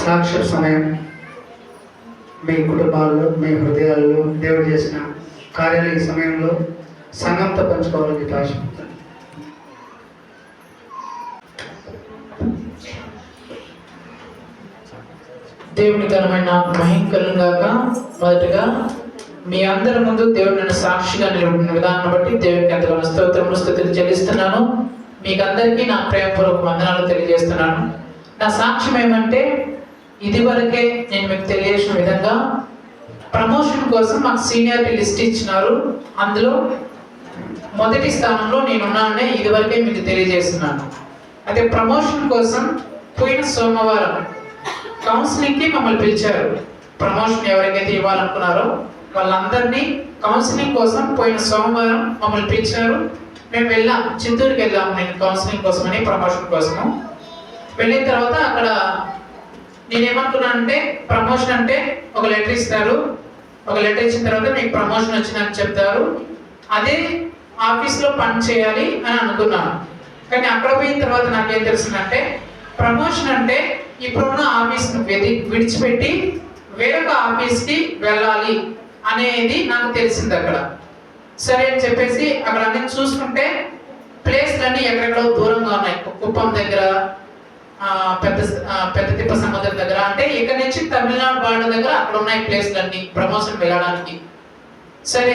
సాక్షి సమయం మీ కుటుంబాల్లో మీ హృదయాల్లో దేవుడు చేసిన కార్యాలు ఈ సమయంలో సంఘంతో పంచుకోవాలని చెప్పి ఆశపడుతున్నాను దేవుని ఘనమైన మహింకలను గాక మొదటగా మీ అందరి ముందు దేవుడు నన్ను సాక్షిగా నిలబడిన విధానం బట్టి దేవునికి ఎంతగానో స్తోత్రములు స్థుతులు చెల్లిస్తున్నాను. మీకు అందరికీ నా ప్రేమపూర్వక వందనాలు తెలియజేస్తున్నాను. నా సాక్ష్యం ఏమంటే ఇదివరకే నేను మీకు తెలియజేసిన విధంగా ప్రమోషన్ కోసం మాకు సీనియారిటీ లిస్ట్ ఇచ్చినారు. అందులో మొదటి స్థానంలో నేను ఉన్నానని ఇదివరకే మీకు తెలియజేస్తున్నాను. అయితే ప్రమోషన్ కోసం పోయిన సోమవారం కౌన్సిలింగ్కి మమ్మల్ని పిలిచారు. ప్రమోషన్ ఎవరికైతే ఇవ్వాలనుకున్నారో వాళ్ళందరినీ కౌన్సిలింగ్ కోసం పోయిన సోమవారం మమ్మల్ని పిలిచారు. మేము వెళ్ళాం చిత్తూరుకి వెళ్ళాం నేను కౌన్సిలింగ్ కోసమని ప్రమోషన్ కోసము. వెళ్ళిన తర్వాత అక్కడ నేనేమనుకున్నానంటే ప్రమోషన్ అంటే ఒక లెటర్ ఇస్తారు. ఒక లెటర్ ఇచ్చిన తర్వాత మీకు ప్రమోషన్ వచ్చిందని చెప్తారు. అదే ఆఫీస్లో పని చేయాలి అని అనుకున్నాను. కానీ అక్కడ పోయిన తర్వాత నాకేం తెలిసిందంటే ప్రమోషన్ అంటే ఇప్పుడున్న ఆఫీస్ను వెది విడిచిపెట్టి వేరొక ఆఫీస్కి వెళ్ళాలి అనేది నాకు తెలిసింది అక్కడ. సరే అని చెప్పేసి అక్కడ అన్ని చూసుకుంటే ప్లేస్లన్నీ ఎక్కడెక్కడో దూరంగా ఉన్నాయి. కుప్పం దగ్గర పెద్ద పెద్ద తిప్ప సముద్రం దగ్గర. అంటే ఇక్కడ నుంచి తమిళనాడు బార్డర్ దగ్గర అక్కడ ఉన్నాయి ప్లేస్లన్నీ ప్రమోషన్ వెళ్ళడానికి. సరే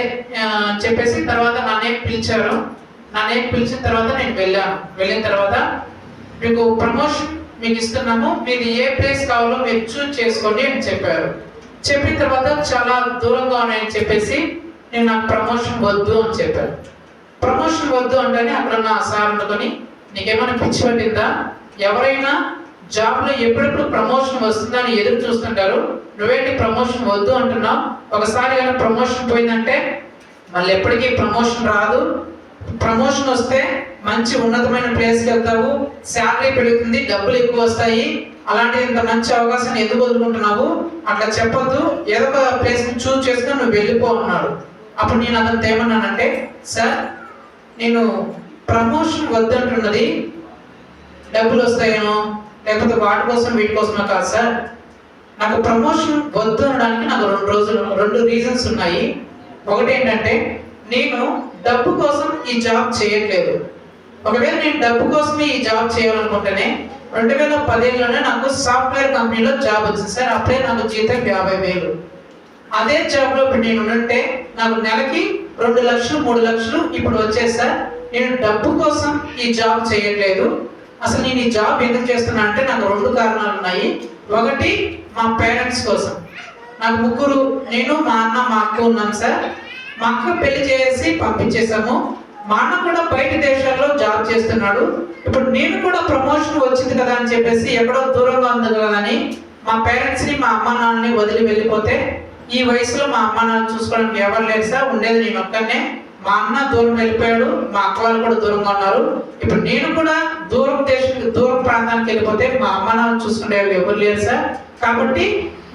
చెప్పేసి తర్వాత నా పిలిచారు. నా పిలిచిన తర్వాత నేను వెళ్ళాను. వెళ్ళిన తర్వాత మీకు ప్రమోషన్ మీకు ఇస్తున్నాము. మీరు ఏ ప్లేస్ కావాలో మీరు చూస్ చేసుకోండి అని చెప్పారు. చెప్పిన తర్వాత చాలా దూరంగా ఉన్నాయని చెప్పేసి నేను నాకు ప్రమోషన్ వద్దు అని చెప్పాను. ప్రమోషన్ వద్దు అంటేనే అక్కడ నా సార్ అనుకొని నీకేమైనా పిచ్చి పట్టిందా? ఎవరైనా జాబ్లో ఎప్పుడెప్పుడు ప్రమోషన్ వస్తుందని ఎదురు చూస్తుంటారు. నువ్వేంటి ప్రమోషన్ వద్దు అంటున్నావు ఒకసారి కానీ ప్రమోషన్ పోయిందంటే మళ్ళీ ఎప్పటికీ ప్రమోషన్ రాదు. ప్రమోషన్ వస్తే మంచి ఉన్నతమైన ప్లేస్కి వెళ్తావు. శాలరీ పెరుగుతుంది డబ్బులు ఎక్కువ వస్తాయి. అలాంటి ఇంత మంచి అవకాశాన్ని ఎందుకు వదులుకుంటున్నావు? అట్లా చెప్పొద్దు. ఏదో ఒక ప్లేస్ని చూస్ చేసుకుని నువ్వు వెళ్ళిపో అన్నాడు. అప్పుడు నేను అతను ఏమన్నానంటే సార్ నేను ప్రమోషన్ వద్దంటున్నది. డబ్బులు వస్తాయేనో లేకపోతే వాటి కోసం వీటి కోసమో కాదు సార్. నాకు ప్రమోషన్ వద్దు అనడానికి నాకు రెండు రోజులు రెండు రీజన్స్ ఉన్నాయి. ఒకటి ఏంటంటే నేను డబ్బు కోసం ఈ జాబ్ చేయట్లేదు. ఒకవేళ నేను డబ్బు కోసమే ఈ జాబ్ చేయాలనుకుంటేనే రెండు వేల పదిహేనులోనే నాకు సాఫ్ట్వేర్ కంపెనీలో జాబ్ వచ్చింది సార్. అప్పుడే నాకు జీతం యాభై వేలు. అదే జాబ్లో ఇప్పుడు నేను ఉంటే నాకు నెలకి రెండు లక్షలు మూడు లక్షలు ఇప్పుడు వచ్చేది సార్. నేను డబ్బు కోసం ఈ జాబ్ చేయట్లేదు. అసలు నేను ఈ జాబ్ ఎందుకు చేస్తున్నా అంటే నాకు రెండు కారణాలు ఉన్నాయి. ఒకటి మా పేరెంట్స్ కోసం. నాకు ముగ్గురు నేను మా అన్న మా అక్క ఉన్నాం సార్. మా అక్క పెళ్ళి చేసి పంపించేశాము. మా అన్న కూడా బయట దేశాల్లో జాబ్ చేస్తున్నాడు. ఇప్పుడు నేను కూడా ప్రమోషన్ వచ్చింది కదా అని చెప్పేసి ఎక్కడో దూరంగా ఉంది కదా అని మా పేరెంట్స్ని మా అమ్మ నాన్నని వదిలి వెళ్ళిపోతే ఈ వయసులో మా అమ్మ నాన్న చూసుకోవడానికి ఎవరు లేరు సార్. ఉండేది నేను ఒక్కనే మా అన్న దూరం వెళ్ళిపోయాడు మా అక్క వాళ్ళు కూడా దూరంగా ఉన్నారు. ఇప్పుడు నేను కూడా దూరం దేశం దూరం ప్రాంతానికి వెళ్ళిపోతే మా అమ్మ నాన్న చూసుకునే వాళ్ళు ఎవరు లేరు సార్. కాబట్టి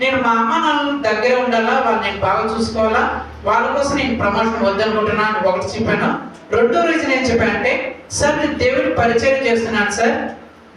నేను మా అమ్మ నాన్న దగ్గర ఉండాలా వాళ్ళు నేను బాగా చూసుకోవాలా? వాళ్ళ కోసం నేను ప్రమోషన్ వద్దనుకుంటున్నాను అని ఒకటి చెప్పాను. రెండో రీజన్ ఏం చెప్పానంటే సార్ నేను దేవుడు పరిచయం చేస్తున్నాను సార్.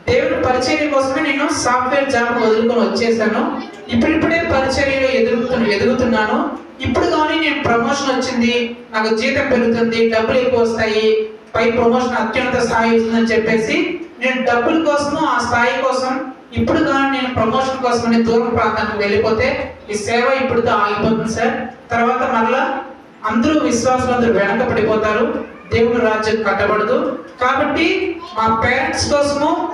దేవుడి పరిచర్య కోసమే నేను సాఫ్ట్వేర్ జాబ్ వదులుకొని వచ్చేసాను. ఇప్పుడిప్పుడే పరిచర్యలో ఎదుగుతు ఎదుగుతున్నాను. ఇప్పుడు కానీ నేను ప్రమోషన్ వచ్చింది. నాకు జీతం పెరుగుతుంది డబ్బులు ఎక్కువ వస్తాయి. పై ప్రమోషన్ అత్యున్నత స్థాయి వస్తుందని చెప్పేసి నేను డబ్బుల కోసము ఆ స్థాయి కోసం ఇప్పుడు కానీ నేను ప్రమోషన్ కోసం దూరం ప్రాంతానికి వెళ్ళిపోతే ఈ సేవ ఇప్పుడుతో ఆగిపోతుంది సార్. తర్వాత మరలా అందరూ విశ్వాసవంతులు వెనక పడిపోతారు దేవుని రాజ్యం కట్టబడదు. కాబట్టి మా పేరెంట్స్ కోసము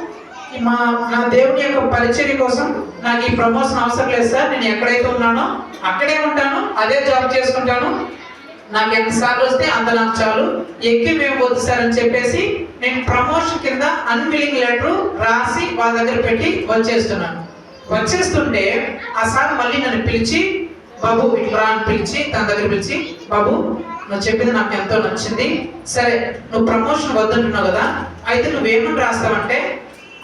మా నా దేవుని యొక్క పరిచర్య కోసం నాకు ఈ ప్రమోషన్ అవసరం లేదు సార్. నేను ఎక్కడైతే ఉన్నానో అక్కడే ఉంటాను అదే జాబ్ చేసుకుంటాను. నాకు ఎన్నిసార్లు వస్తే అంత నాకు చాలు. ఎక్కి మేము వద్దు సార్ అని చెప్పేసి నేను ప్రమోషన్ కింద అన్విలింగ్ లెటర్ రాసి వాళ్ళ దగ్గర పెట్టి వచ్చేస్తున్నాను. వచ్చేస్తుంటే ఆ సార్ మళ్ళీ నన్ను పిలిచి బాబు ఇట్లా అని పిలిచి తన దగ్గర పిలిచి బాబు నువ్వు చెప్పింది నాకు ఎంతో నచ్చింది. సరే నువ్వు ప్రమోషన్ వద్దంటున్నావు కదా అయితే నువ్వేమని రాస్తావంటే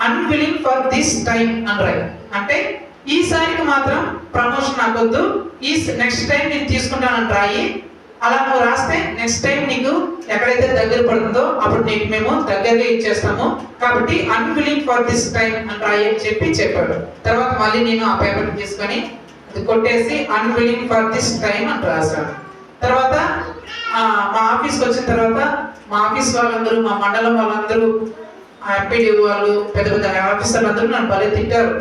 అన్విలింగ్ ఫర్ దిస్ టైం అని రాయి అంటే ఈసారికి మాత్రం ప్రమోషన్ నాకు ఈ నెక్స్ట్ టైం నేను తీసుకుంటానని రాయి. అలా నువ్వు రాస్తే నెక్స్ట్ టైం నీకు ఎక్కడైతే దగ్గర పడుతుందో అప్పుడు నీకు మేము దగ్గరగా ఇచ్చేస్తాము. కాబట్టి అన్విలింగ్ ఫర్ దిస్ టైం అని రాయి అని చెప్పి చెప్పాడు. తర్వాత మళ్ళీ నేను ఆ పేపర్ తీసుకొని కొట్టేసి అన్విలింగ్ ఫర్ దిస్ టైం అని రాశాను. తర్వాత మా ఆఫీస్కి వచ్చిన తర్వాత మా ఆఫీస్ వాళ్ళందరూ మా మండలం వాళ్ళందరూ ఎంపీడీ వాళ్ళు పెద్ద పెద్ద ఆఫీసర్లు అందరూ నన్ను భలే తిట్టారు.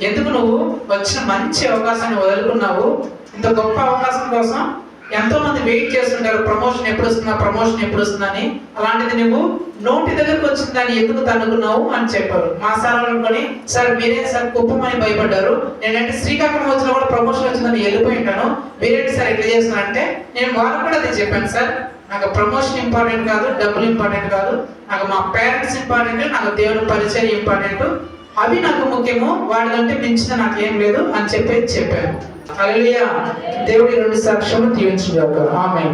ఎందుకు నువ్వు వచ్చిన మంచి అవకాశాన్ని వదులుకున్నావు? ఇంత గొప్ప అవకాశం కోసం ఎంతో మంది వెయిట్ చేస్తుంటారు ప్రమోషన్ ఎప్పుడు వస్తుందా ప్రమోషన్ ఎప్పుడు వస్తుందని అలాంటిది నువ్వు నోటి దగ్గరకు వచ్చిందని ఎందుకు తన్నుకున్నావు అని చెప్పారు. మా సార్ వాళ్ళు అనుకొని సార్ మీరే సార్ కుప్పమని భయపడ్డారు. నేనంటే శ్రీకాకుళం వచ్చినా కూడా ప్రమోషన్ వచ్చిందని వెళ్ళిపోయి ఉంటాను. మీరేంటి సార్ ఇట్లా చేస్తున్నారంటే నేను వాళ్ళకు కూడా అది చెప్పాను సార్ నాకు ప్రమోషన్ ఇంపార్టెంట్ కాదు డబ్బులు ఇంపార్టెంట్ కాదు. నాకు మా పేరెంట్స్ ఇంపార్టెంట్ నాకు దేవుని పరిచయం ఇంపార్టెంట్ అవి నాకు ముఖ్యము వాడికంటే మించిన నాకు లేదు అని చెప్పి చెప్పాను. అలలియా దేవుడి రెండు సాక్ష్యము దీవించుగాక ఆమె